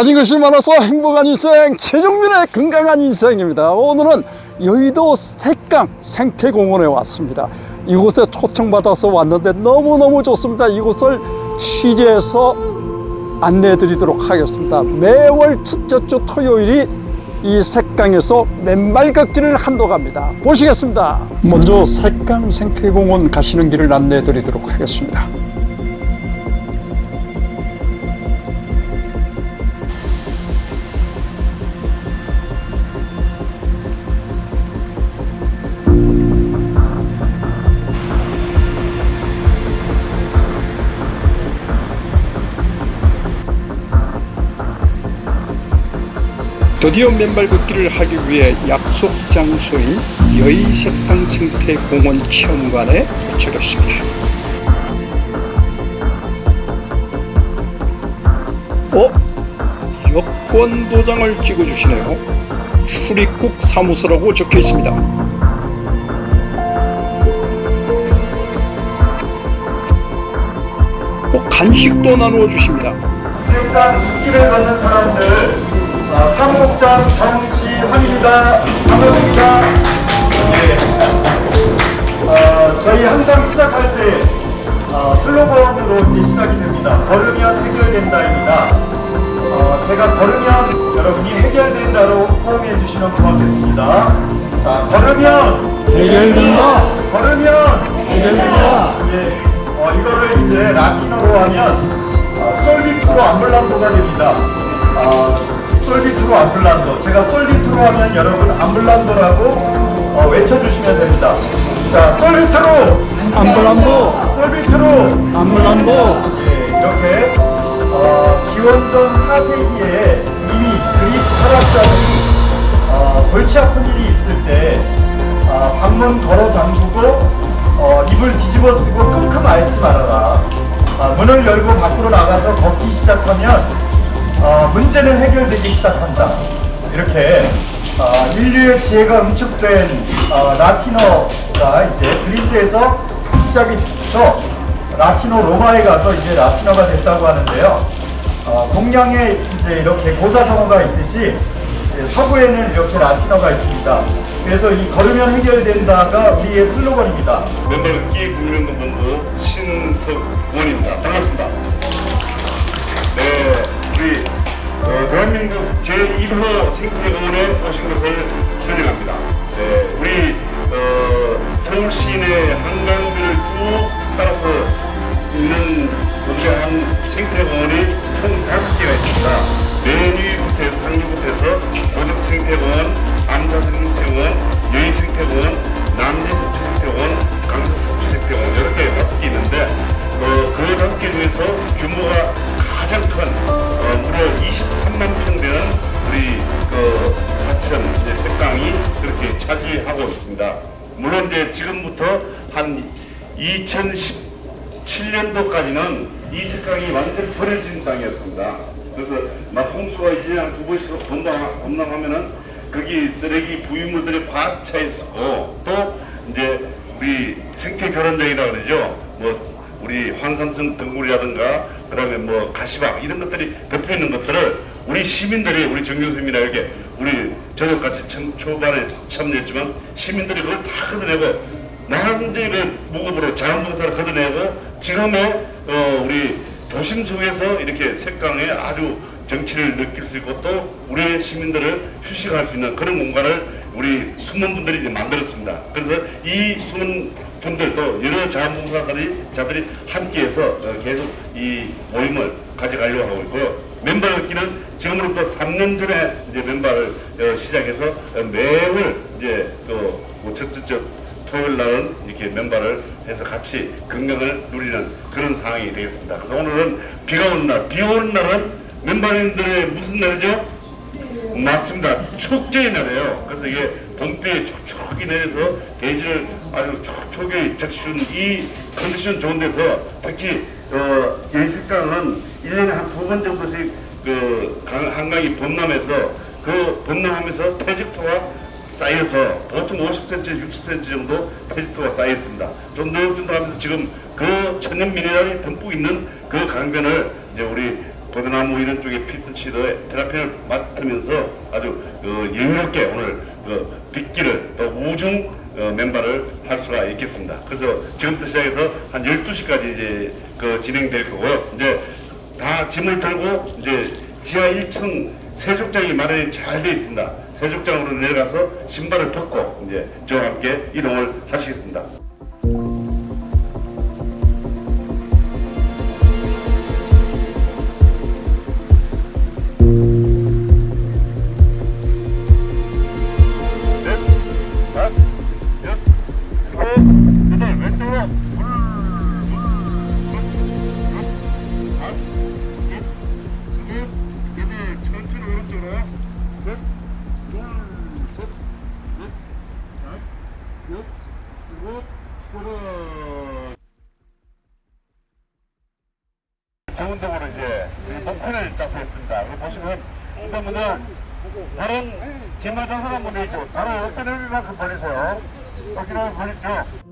가진 것이 많아서 행복한 인생 최종민의 건강한 인생입니다. 오늘은 여의도 색강 생태공원에 왔습니다. 이곳에 초청받아서 왔는데 너무너무 좋습니다. 이곳을 취재해서 안내해 드리도록 하겠습니다. 매월 첫째 주 토요일이 이 색강에서 맨발 걷기를 한다고 합니다. 보시겠습니다. 먼저 색강 생태공원 가시는 길을 안내해 드리도록 하겠습니다 드디어 맨발 걷기를 하기 위해 약속 장소인 여의색강 생태공원 체험관에 도착했습니다. 어? 여권 도장을 찍어주시네요. 출입국 사무소라고 적혀 있습니다. 어, 간식도 나누어 주십니다. 일단 숲길을 걷는 사람들 어, 사무국장 정지환입니다. 반갑습니다. 예. 어, 저희 항상 시작할 때 어, 슬로건으로 시작이 됩니다. 걸으면 해결된다입니다. 어, 제가 걸으면 여러분이 해결된다로 호응해 주시면 고맙겠습니다. 자, 걸으면 해결된다. 걸으면 해결된다. 예, 어, 이거를 이제 라틴어로 하면 어, 솔비투로 암블란도가 됩니다. 어, 솔비투로 암블란도. 제가 솔비투로 하면 여러분 암블란도라고 어, 외쳐주시면 됩니다. 자, 솔비투로, 암블란도, 솔비투로. 암블란도. 예, 이렇게 어, 기원전 4세기에 이미 그리스 철학자들이 어, 골치 아픈 일이 있을 때 어, 방문 걸어 잠그고 어, 입을 뒤집어 쓰고 끙끙 앓지 말아라. 아, 문을 열고 밖으로 나가서 걷기 시작하면 어, 문제는 해결되기 시작한다. 이렇게 어, 인류의 지혜가 응축된 어, 라틴어가 이제 그리스에서 시작이 돼서 라틴어 로마에 가서 이제 라틴어가 됐다고 하는데요. 어, 동양에 이제 이렇게 고사성어가 있듯이 예, 서구에는 이렇게 라틴어가 있습니다. 그래서 이 걸으면 해결된다가 우리의 슬로건입니다. 멤버 기 국민운동본부 신석원입니다. 반갑습니다. 제1호 생태공원에 오신 것을 환영합니다. 네, 우리 어, 서울 시내 한강뷰를 쭉 따라서 있는 우리 한 생태공원이 총 다섯 개가 있습니다. 매니부터 해서 상류부터 해서 고적 생태공원, 암사 생태공원, 여의 생태공원, 남지 생태공원, 강서 생태공원 이렇게 다섯 개 있는데 어, 그 다섯 개 중에서 규모가 가장 큰 어, 무려 23만 평 되는 우리 그 하천 이제 색강이 그렇게 차지하고 있습니다. 물론 이제 지금부터 한 2017년도까지는 이 색강이 완전히 버려진 땅이었습니다. 그래서 막 홍수가 이제 한 두 번씩 범람하면은 거기 쓰레기 부유물들이 꽉 차 있었고 또 이제 우리 생태 결혼장이라 그러죠. 뭐 우리 환삼성 등굴이라든가 그다음에 뭐 가시박 이런 것들이 덮여 있는 것들을 우리 시민들이 우리 정 교수님이나 이렇게 우리 저녁같이 참, 초반에 참여했지만 시민들이 그걸 다 걷어내고 나름대로 무급으로 자원봉사를 걷어내고 지금의 어, 우리 도심 속에서 이렇게 색강에 아주 정치를 느낄 수 있고 또 우리 시민들을 휴식할 수 있는 그런 공간을 우리 숨은 분들이 이제 만들었습니다. 그래서 이 숨은 분들도 여러 자원봉사자들이 자들이 함께해서 어, 계속 이 모임을 가져가려고 하고 있고요. 멤버 걷기는 지금으로부터 3년 전에 이제 멤버를 어, 시작해서 어, 매월 이제 또뭐 첫째 토요일 날은 이렇게 멤버를 해서 같이 건강을 누리는 그런 상황이 되겠습니다. 그래서 오늘은 비가 오는 날, 비 오는 날은 멤버님들의 무슨 날이죠? 맞습니다. 축제의 날이에요. 그래서 이게 봄비에 촉촉하게 내려서 대지를 아주 촉촉하게 적시준 이 컨디션 좋은 데서 특히 어, 예식강은 1년에 한 두 번 정도씩 그 강- 한강이 범람해서 그 범람하면서 퇴직토가 쌓여서 보통 50cm, 60cm 정도 페지토가 쌓여 있습니다. 좀 하면서 지금 그 천연 미네랄이 듬뿍 있는 그 강변을 이제 우리 도대나무 이런 쪽에 필터치도 테라피를 맡으면서 아주 어, 여유롭게 오늘 그 빗길을 또 우중 어, 맨발을 할 수가 있겠습니다. 그래서 지금부터 시작해서 한 12시까지 이제 그 진행될 거고요. 이제 다 짐을 들고 이제 지하 1층 세족장이 마련이 잘 돼 있습니다. 세족장으로 내려가서 신발을 벗고 이제 저와 함께 이동을 하시겠습니다. 셋, 둘, 셋, 넷, 다섯, 여섯, 일곱, 여덟. 정운동으로 이제 목표를 짜서 했습니다. 여기 보시면 일단 먼저 다른 김마당 사람분이 있고 바로 어깨를 만큼 벌리세요. 어깨를 벌리죠.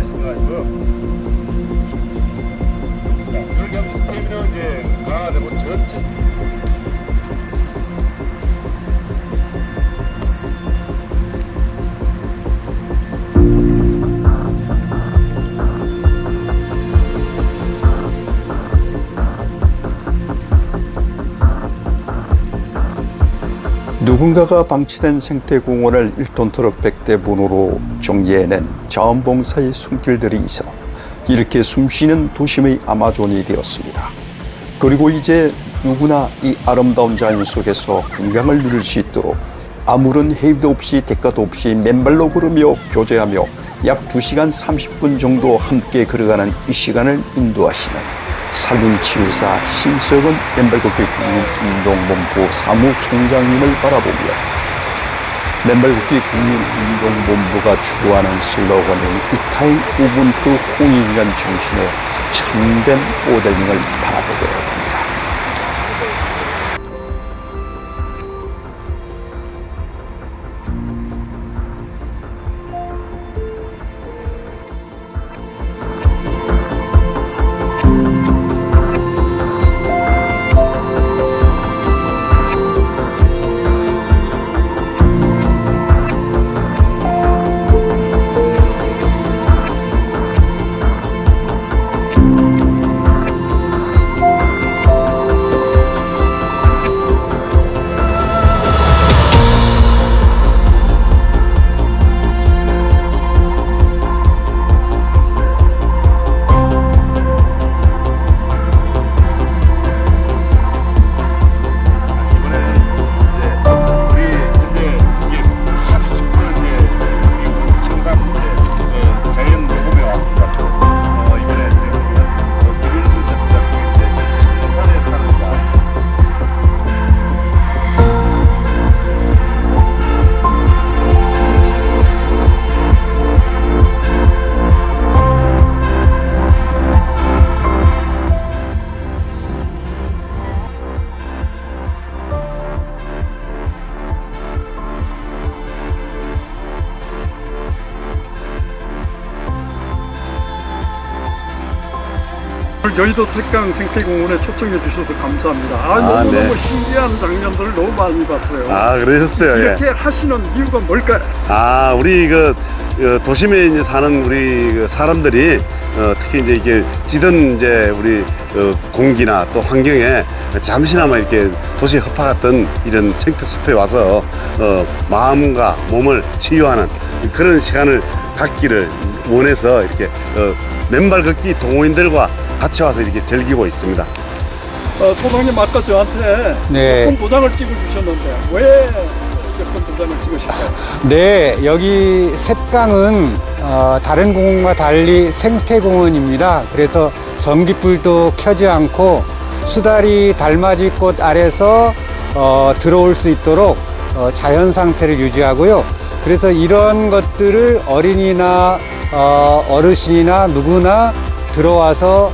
이렇게 생각하시고 누군가가 방치된 생태공원을 1톤 트럭 100대 분으로 정리해낸 자원봉사의 손길들이 있어 이렇게 숨쉬는 도심의 아마존이 되었습니다. 그리고 이제 누구나 이 아름다운 자연 속에서 건강을 누릴 수 있도록 아무런 해입도 없이 대가도 없이 맨발로 걸으며 교제하며 약 2시간 30분 정도 함께 걸어가는 이 시간을 인도하시는 산림치유사 신석은 맨발걷기 국민운동본부 사무총장님을 바라보며 맨발걷기 국민운동본부가 추구하는 슬로건인 이타임 우분투 홍익인간 정신의 참된 모델링을 합니다. 오늘 여의도 색강 생태공원에 초청해 주셔서 감사합니다. 아, 아, 너무너무 네. 신기한 장면들을 너무 많이 봤어요. 아 그러셨어요. 예. 이렇게 하시는 이유가 뭘까요? 아 우리 그 어, 도심에 이제 사는 우리 그 사람들이 어, 특히 이제 이게 찌든 이제 우리 어, 공기나 또 환경에 잠시나마 이렇게 도시 허파갔던 이런 생태 숲에 와서 어, 마음과 몸을 치유하는 그런 시간을 갖기를 원해서 이렇게 어, 맨발 걷기 동호인들과 같이 와서 이렇게 즐기고 있습니다. 어, 소장님 아까 저한테 네. 여권 도장을 찍어 주셨는데 왜 여권 도장을 찍으실까요? 네, 여기 셋강은 어, 다른 공원과 달리 생태공원입니다. 그래서 전기불도 켜지 않고 수다리 달맞이 꽃 아래서 어, 들어올 수 있도록 어, 자연 상태를 유지하고요. 그래서 이런 것들을 어린이나 어, 어르신이나 누구나 들어와서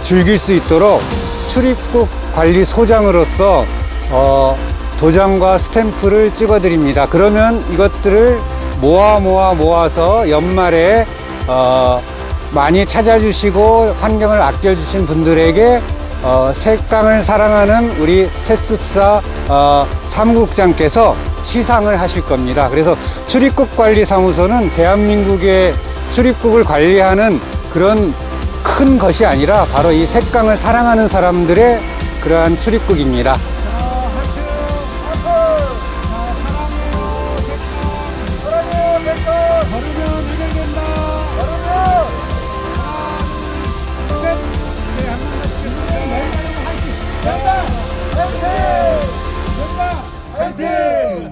즐길 수 있도록 출입국 관리 소장으로서 어, 도장과 스탬프를 찍어드립니다. 그러면 이것들을 모아 모아 모아서 연말에 어, 많이 찾아주시고 환경을 아껴주신 분들에게 어, 색강을 사랑하는 우리 새습사 어, 사무국장께서 시상을 하실 겁니다. 그래서 출입국 관리 사무소는 대한민국의 출입국을 관리하는 그런 큰 것이 아니라 바로 이 색강을 사랑하는 사람들의 그러한 출입국입니다.